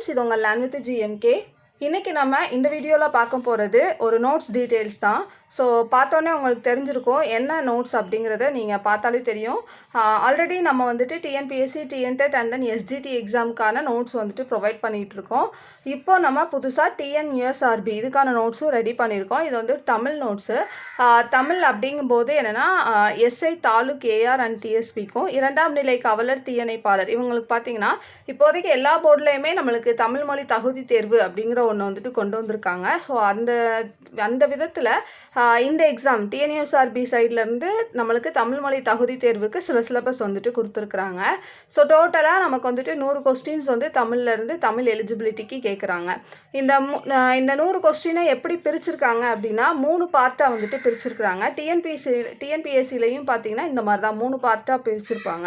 Friends இது உங்கள் land GMK இன்றைக்கி நம்ம இந்த வீடியோவில் பார்க்க போகிறது ஒரு நோட்ஸ் டீட்டெயில்ஸ் தான். ஸோ பார்த்தோன்னே உங்களுக்கு தெரிஞ்சிருக்கும் என்ன நோட்ஸ் அப்படிங்கிறத நீங்கள் பார்த்தாலே தெரியும். ஆல்ரெடி நம்ம வந்துட்டு TNPSC TNTET and then STD எக்ஸாமுக்கான notes வந்துட்டு ப்ரொவைட் பண்ணிகிட்ருக்கோம் இப்போது இப்போ நம்ம புதுசாக டிஎன் யூஎஸ்ஆர்பி இதுக்கான நோட்ஸும் ரெடி பண்ணியிருக்கோம். இது வந்து தமிழ் நோட்ஸு தமிழ் அப்படிங்கும்போது என்னென்னா எஸ்ஐ தாலுக் ஏஆர் அண்ட் டிஎஸ்பிக்கும் இரண்டாம் நிலை காவலர் தீயணைப்பாளர். இவங்களுக்கு பார்த்தீங்கன்னா இப்போதைக்கு எல்லா போர்ட்லேயுமே நம்மளுக்கு தமிழ் மொழி தகுதி தேர்வு அப்படிங்கிற ஒன்று வந்துட்டு கொண்டு வந்திருக்காங்க. ஸோ அந்த அந்த விதத்தில் இந்த எக்ஸாம் டிஎன்யூஎஸ்ஆர்பி சைட்லேருந்து நம்மளுக்கு தமிழ் மொழி தகுதி தேர்வுக்கு சில சிலபஸ் வந்துட்டு கொடுத்துருக்குறாங்க. ஸோ டோட்டலாக நமக்கு வந்துட்டு நூறு கொஸ்டின்ஸ் வந்து தமிழ்லேருந்து தமிழ் எலிஜிபிலிட்டிக்கு கேட்குறாங்க இந்த மு- இந்த நூறு கொஸ்டினை எப்படி பிரிச்சிருக்காங்க அப்படின்னா மூணு பார்ட்டாக வந்துட்டு பிரிச்சிருக்கிறாங்க. டிஎன்பிஎஸ்சி டிஎன்பிஎஸ்சிலையும் பார்த்தீங்கன்னா இந்த மாதிரி தான் மூணு பார்ட்டாக பிரிச்சிருப்பாங்க.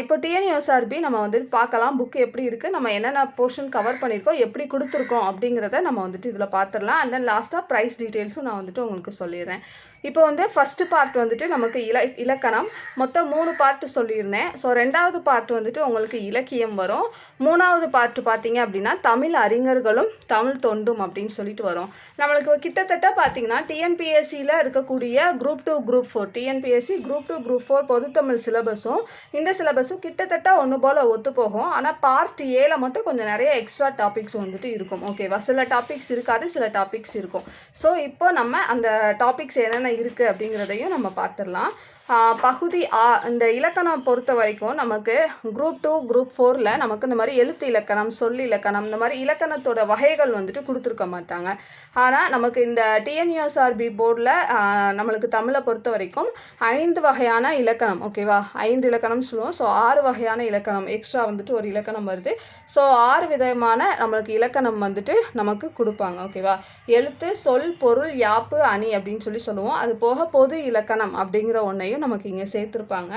இப்போ டிஎன்யூஎஸ்ஆர்பி நம்ம வந்து பார்க்கலாம். புக் எப்படி இருக்குது நம்ம என்னென்ன போர்ஷன் கவர் பண்ணியிருக்கோம் எப்படி கொடுத்துருக்கோம் அப்படிங்கிறத நம்ம வந்துட்டு இதில் பார்த்துடலாம். அண்ட் தென் லாஸ்ட்டாக ப்ரைஸ் டீட்டெயில்ஸும் நான் வந்துட்டு உங்களுக்கு சொல்லிடுறேன். இப்போ வந்து ஃபஸ்ட்டு பார்ட் வந்துட்டு நமக்கு இல இலக்கணம். மொத்தம் மூணு பார்ட்டு சொல்லியிருந்தேன். ஸோ ரெண்டாவது பார்ட் வந்துட்டு உங்களுக்கு இலக்கியம் வரும். மூணாவது பார்ட் பார்த்தீங்க அப்படின்னா தமிழ் அறிஞர்களும் தமிழ் தொண்டும் அப்படின்னு சொல்லிட்டு வரும். நம்மளுக்கு கிட்டத்தட்ட பார்த்தீங்கன்னா டிஎன்பிஎஸ்சியில் இருக்கக்கூடிய group two group four TNPSC group two group four பொதுத்தமிழ் சிலபஸும் இந்த சிலபஸும் கிட்டத்தட்ட ஒன்று போல் ஒத்து போகும். ஆனால் பார்ட் ஏல மட்டும் கொஞ்சம் நிறைய எக்ஸ்ட்ரா டாபிக்ஸ் வந்துட்டு இருக்கும். ஓகேவா சில டாபிக்ஸ் இருக்காது சில டாபிக்ஸ் இருக்கும். ஸோ இப்போ நம்ம அந்த டாபிக்ஸ் என்னென்ன இருக்குது அப்படிங்கிறதையும் நம்ம பார்த்துடலாம். பகுதி ஆ இந்த இலக்கணம் பொறுத்த வரைக்கும் நமக்கு குரூப் டூ குரூப் ஃபோரில் நமக்கு இந்த மாதிரி எழுத்து இலக்கணம் சொல் இலக்கணம் இந்த மாதிரி இலக்கணத்தோட வகைகள் வந்துட்டு கொடுத்துருக்க மாட்டாங்க. ஆனால் நமக்கு இந்த டிஎன்யூஎஸ்ஆர்பி போர்டில் நம்மளுக்கு தமிழை பொறுத்த வரைக்கும் ஐந்து வகையான இலக்கணம் ஓகேவா ஐந்து இலக்கணம் சொல்லுவோம். ஸோ ஆறு வகையான இலக்கணம் எக்ஸ்ட்ரா வந்துட்டு ஒரு இலக்கணம் வருது. ஸோ ஆறு விதமான நம்மளுக்கு இலக்கணம் வந்துட்டு நமக்கு கொடுப்பாங்க ஓகேவா எழுத்து சொல் பொருள் யாப்பு அணி அப்படின்னு சொல்லி சொல்லுவோம். அது போக பொது இலக்கணம் அப்படிங்கிற ஒன்றையும் நமக்கு இங்கே சேர்த்துருப்பாங்க.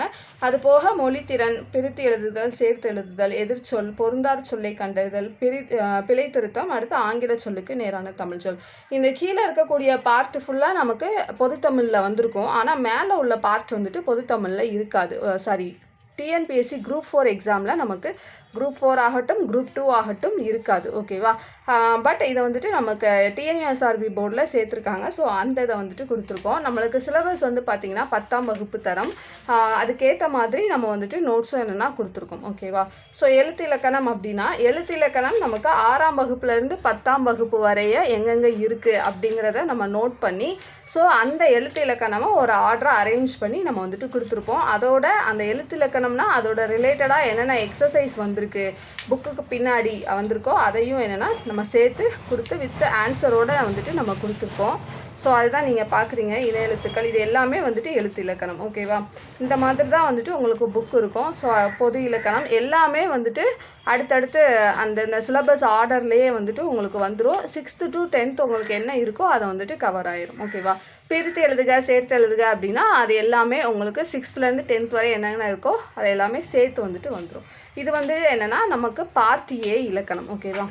அது போக மொழித்திறன் பிரித்து எழுதுதல் சேர்த்து எழுதுதல் எதிர்ச்சொல் பொருந்தாத சொல்லை கண்டறிதல் பிரி பிழை திருத்தம் அடுத்து ஆங்கில சொல்லுக்கு நேரான தமிழ் சொல். இந்த கீழே இருக்கக்கூடிய பார்ட் ஃபுல்லாக நமக்கு பொதுத்தமிழில் வந்திருக்கும். ஆனால் மேலே உள்ள பார்ட் வந்துட்டு பொதுத்தமிழில் இருக்காது. சாரி டிஎன்பிஎஸ்சி குரூப் ஃபோர் எக்ஸாமில் நமக்கு குரூப் ஃபோர் ஆகட்டும் குரூப் டூ ஆகட்டும் இருக்காது. ஓகேவா பட் இதை வந்துட்டு நமக்கு டிஎன்யூஎஸ்ஆர்பி போர்டில் சேர்த்துருக்காங்க. ஸோ அந்த இதை வந்துட்டு கொடுத்துருக்கோம். நம்மளுக்கு சிலபஸ் வந்து பார்த்திங்கன்னா பத்தாம் வகுப்பு தரம். அதுக்கேற்ற மாதிரி நம்ம வந்துட்டு நோட்ஸும் என்னென்னா கொடுத்துருக்கோம். ஓகேவா ஸோ எழுத்து இலக்கணம் அப்படின்னா எழுத்து இலக்கணம் நமக்கு ஆறாம் வகுப்புலேருந்து பத்தாம் வகுப்பு வரைய எங்கெங்கே இருக்குது அப்படிங்கிறத நம்ம நோட் பண்ணி ஸோ அந்த எழுத்து இலக்கணமாக ஒரு ஆர்டரை அரேஞ்ச் பண்ணி நம்ம வந்துட்டு கொடுத்துருப்போம். அதோட அந்த எழுத்து இலக்கணம் இலக்கணம்னா அதோட ரிலேட்டடாக என்னென்ன எக்ஸசைஸ் வந்திருக்கு புக்குக்கு பின்னாடி வந்திருக்கோ அதையும் என்னென்னா நம்ம சேர்த்து கொடுத்து வித் ஆன்சரோடு வந்துட்டு நம்ம கொடுத்துருப்போம் ஸோ அதுதான் நீங்கள் பார்க்குறீங்க இன எழுத்துக்கள். இது எல்லாமே வந்துட்டு எழுத்து இலக்கணம். ஓகேவா இந்த மாதிரி தான் வந்துட்டு உங்களுக்கு புக் இருக்கும். ஸோ பொது இலக்கணம் எல்லாமே வந்துட்டு அடுத்தடுத்து அந்த இந்த சிலபஸ் ஆர்டர்லேயே வந்துட்டு உங்களுக்கு வந்துடும் சிக்ஸ்த்து டு டென்த் உங்களுக்கு என்ன இருக்கோ அதை வந்துட்டு கவர் ஆயிரும். ஓகேவா பிரித்து எழுதுக சேர்த்து எழுதுக அப்படின்னா அது எல்லாமே உங்களுக்கு சிக்ஸ்த்லேருந்து டென்த் வரை என்னென்ன இருக்கோ அது எல்லாமே சேர்த்து வந்துட்டு வந்துடும் இது வந்து என்னென்னா நமக்கு பார்ட் ஏ இலக்கணம். ஓகேவா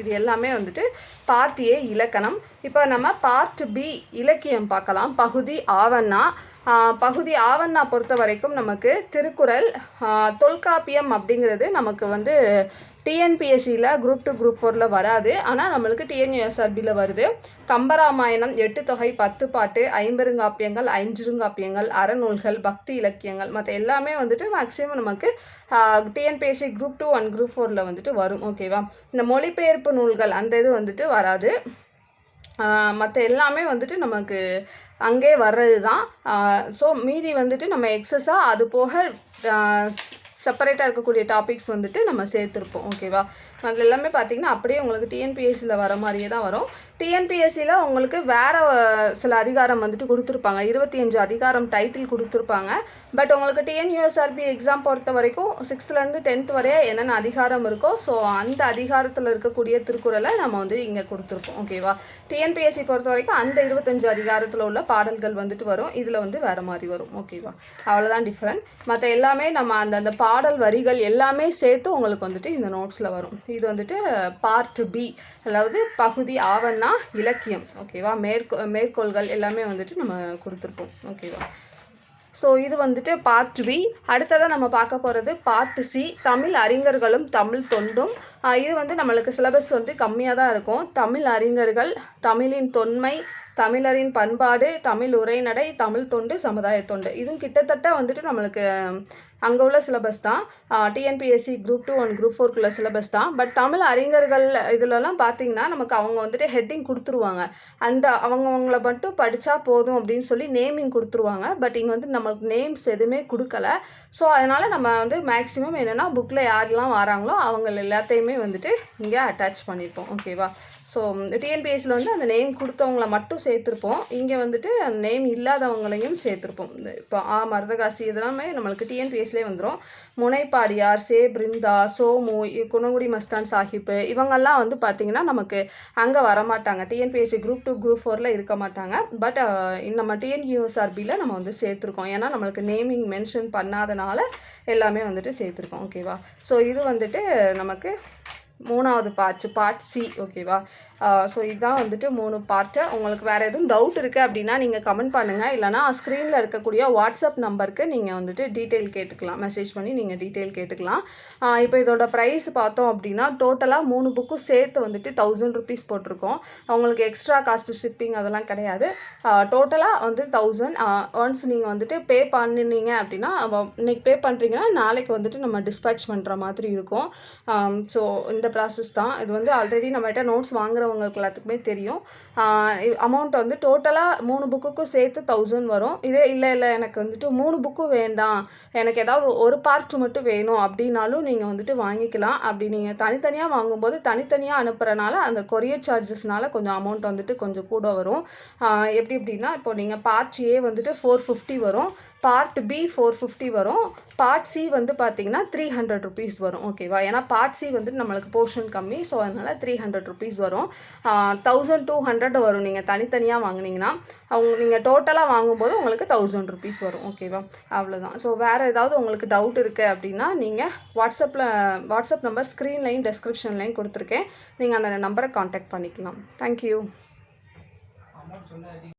இது எல்லாமே வந்துட்டு பார்ட் ஏ இலக்கணம். இப்போ நம்ம பார்ட் பி இலக்கியம் பார்க்கலாம். பகுதி ஆவண்ணா. பகுதி ஆவண்ணா பொறுத்த வரைக்கும் நமக்கு திருக்குறள் தொல்காப்பியம் அப்படிங்கிறது நமக்கு வந்து டிஎன்பிஎஸ்சியில் குரூப் டூ குரூப் ஃபோரில் வராது. ஆனால் நம்மளுக்கு டிஎன்யூஎஸ்ஆர்பியில் வருது. கம்பராமாயணம் எட்டு தொகை பத்து பாட்டு ஐம்பெருங்காப்பியங்கள் ஐஞ்சிருங்காப்பியங்கள் அறநூல்கள் பக்தி இலக்கியங்கள் மற்ற எல்லாமே வந்துட்டு மேக்ஸிமம் நமக்கு TNPSC group two and group ஃபோரில் வந்துட்டு வரும். ஓகேவா இந்த மொழிபெயர்ப்பு நூல்கள் அந்த இது வந்துட்டு வராது. மற்ற எல்லாமே வந்துட்டு நமக்கு அங்கே வர்றது தான் ஸோ மீதி வந்துட்டு நம்ம எக்ஸஸாக அது போக செப்பரேட்டாக இருக்கக்கூடிய டாபிக்ஸ் வந்துட்டு நம்ம சேர்த்துருப்போம் ஓகேவா அதில் எல்லாமே பார்த்தீங்கன்னா அப்படியே உங்களுக்கு டிஎன்பிஎஸ்சியில் வர மாதிரியே தான் வரும். டிஎன்பிஎஸ்சியில் உங்களுக்கு வேறு சில அதிகாரம் வந்துட்டு கொடுத்துருப்பாங்க. இருபத்தி அஞ்சு அதிகாரம் டைட்டில் கொடுத்துருப்பாங்க. பட் உங்களுக்கு டிஎன்யூஎஸ்ஆர்பி எக்ஸாம் பொறுத்த வரைக்கும் சிக்ஸ்த்துலேருந்து டென்த் வரைய என்னென்ன அதிகாரம் இருக்கோ ஸோ அந்த அதிகாரத்தில் இருக்கக்கூடிய திருக்குறளை நம்ம வந்து இங்கே கொடுத்துருப்போம் ஓகேவா டிஎன்பிஎஸ்சி பொறுத்த வரைக்கும் அந்த இருபத்தஞ்சு அதிகாரத்தில் உள்ள பாடல்கள் வந்துட்டு வரும். இதில் வந்து வேறு மாதிரி வரும் ஓகேவா அவ்வளோதான் டிஃப்ரெண்ட் மற்ற எல்லாமே நம்ம அந்த அந்த பாடல் வரிகள் எல்லாமே சேர்த்து உங்களுக்கு வந்துட்டு இந்த நோட்ஸில் வரும். இது வந்துட்டு பார்ட் பி அதாவது பகுதி ஆவன்னா இலக்கியம். ஓகேவா மேற்கோ மேற்கோள்கள் எல்லாமே வந்துட்டு நம்ம கொடுத்துருப்போம். ஓகேவா ஸோ இது வந்துட்டு பார்ட் பி அடுத்ததாக நம்ம பார்க்க போகிறது பார்ட் சி தமிழ் அறிஞர்களும் தமிழ் தொண்டும். இது வந்து நம்மளுக்கு சிலபஸ் வந்து கம்மியாக தான் இருக்கும். தமிழ் அறிஞர்கள் தமிழின் தொன்மை தமிழரின் பண்பாடு தமிழ் உரைநடை தமிழ் தொண்டு சமுதாய தொண்டு. இதுவும் கிட்டத்தட்ட வந்துட்டு நம்மளுக்கு அங்கே உள்ள சிலபஸ் தான். TNPSC group two and group ஃபோர்க்குள்ள syllabus தான். பட் தமிழ் அறிஞர்கள் இதுலலாம் பார்த்தீங்கன்னா நமக்கு அவங்க வந்துட்டு ஹெட்டிங் கொடுத்துருவாங்க. அந்த அவங்கவுங்கள மட்டும் படித்தா போதும் அப்படின்னு சொல்லி நேமிங் கொடுத்துருவாங்க. பட் இங்கே வந்து நம்மளுக்கு நேம்ஸ் எதுவுமே கொடுக்கல. ஸோ அதனால் நம்ம வந்து மேக்ஸிமம் என்னென்னா புக்கில் யாரெல்லாம் வராங்களோ அவங்க எல்லாத்தையுமே வந்துட்டு இங்கே அட்டாச் பண்ணியிருப்போம் ஓகேவா ஸோ டிஎன்பிஎஸ்சியில் வந்து அந்த நேம் கொடுத்தவங்கள மட்டும் சேர்த்துருப்போம். இங்கே வந்துட்டு அந்த நேம் இல்லாதவங்களையும் சேர்த்துருப்போம். இந்த இப்போ ஆ மருதகாசி இதெல்லாமே நம்மளுக்கு டிஎன்பிஎஸ்லே வந்துடும் முனைப்பாடியார் சே பிருந்தா சோமு குணங்குடி மஸ்தான் சாஹிப்பு இவங்கெல்லாம் வந்து பார்த்திங்கன்னா நமக்கு அங்கே வரமாட்டாங்க. டிஎன்பிஎஸ்சி குரூப் டூ குரூப் ஃபோரில் இருக்க மாட்டாங்க. பட் நம்ம டிஎன்யூஎஸ்ஆர்பியில் நம்ம வந்து சேர்த்துருக்கோம். ஏன்னா நம்மளுக்கு நேமிங் மென்ஷன் பண்ணாதனால எல்லாமே வந்துட்டு சேர்த்துருக்கோம். ஓகேவா ஸோ இது வந்துட்டு நமக்கு மூணாவது பார்ட்ஸ் பார்ட் சி ஓகேவா ஸோ இதுதான் வந்துட்டு மூணு பார்ட்டு உங்களுக்கு வேறு எதுவும் டவுட் இருக்குது அப்படின்னா நீங்கள் கமெண்ட் பண்ணுங்கள் இல்லைனா ஸ்க்ரீனில் இருக்கக்கூடிய வாட்ஸ்அப் நம்பருக்கு நீங்கள் வந்துட்டு டீட்டெயில் கேட்டுக்கலாம். மெசேஜ் பண்ணி நீங்கள் டீட்டெயில் கேட்டுக்கலாம். இப்போ இதோட ப்ரைஸ் பார்த்தோம் அப்படின்னா டோட்டலாக மூணு புக்கும் சேர்த்து வந்துட்டு தௌசண்ட் ருபீஸ் போட்டிருக்கோம். அவங்களுக்கு எக்ஸ்ட்ரா காஸ்ட் ஷிப்பிங் அதெல்லாம் கிடையாது. டோட்டலாக வந்து தௌசண்ட் ஒன்ஸ் நீங்கள் வந்துட்டு பே பண்ணினீங்க அப்படின்னா இன்றைக்கி இன்னைக்கு பே பண்ணுறீங்கன்னா நாளைக்கு வந்துட்டு நம்ம டிஸ்பேட்ச் பண்ணுற மாதிரி இருக்கும். ஸோ இந்த ப்ராசஸ் தான். இது வந்து ஆல்ரெடி நம்மகிட்ட நோட்ஸ் வாங்குறவங்களுக்கு எல்லாத்துக்குமே தெரியும். அமௌண்ட் வந்து டோட்டலாக மூணு புக்குக்கும் சேர்த்து தௌசண்ட் வரும். இதே இல்லை இல்லை எனக்கு வந்துட்டு மூணு புக்கும் வேண்டாம். எனக்கு ஏதாவது ஒரு பார்ட் மட்டும் வேணும் அப்படின்னாலும் நீங்கள் வந்துட்டு வாங்கிக்கலாம். அப்படி நீங்கள் தனித்தனியாக வாங்கும்போது தனித்தனியாக அனுப்புகிறனால அந்த கொரியர் சார்ஜஸ்னால கொஞ்சம் அமௌண்ட் வந்துட்டு கொஞ்சம் கூட வரும். எப்படி எப்படின்னா இப்போ நீங்கள் பார்ட் ஏ வந்துட்டு ஃபோர் ஃபிஃப்டி வரும். பார்ட் பி ஃபோர் ஃபிஃப்டி வரும். பார்ட் சி வந்து பார்த்தீங்கன்னா த்ரீ ஹண்ட்ரட் ருபீஸ் வரும். ஓகேவா ஏன்னா பார்ட் சி வந்து நம்மளுக்கு போர்ஷன் கம்மி. ஸோ அதனால் த்ரீ ஹண்ட்ரட் ருபீஸ் வரும். தௌசண்ட் டூ ஹண்ட்ரட் வரும். நீங்கள் தனித்தனியாக வாங்கினீங்கன்னா அவங்க நீங்கள் டோட்டலாக வாங்கும்போது உங்களுக்கு தௌசண்ட் ருபீஸ் வரும். ஓகேவா அவ்வளோதான் ஸோ வேறு ஏதாவது உங்களுக்கு டவுட் இருக்குது அப்படின்னா நீங்கள் வாட்ஸ்அப்பில் வாட்ஸ்அப் நம்பர் ஸ்க்ரீன்லையும் டெஸ்கிரிப்ஷன்லையும் கொடுத்துருக்கேன். நீங்கள் அந்த நம்பரை காண்டாக்ட் பண்ணிக்கலாம். தேங்க்யூ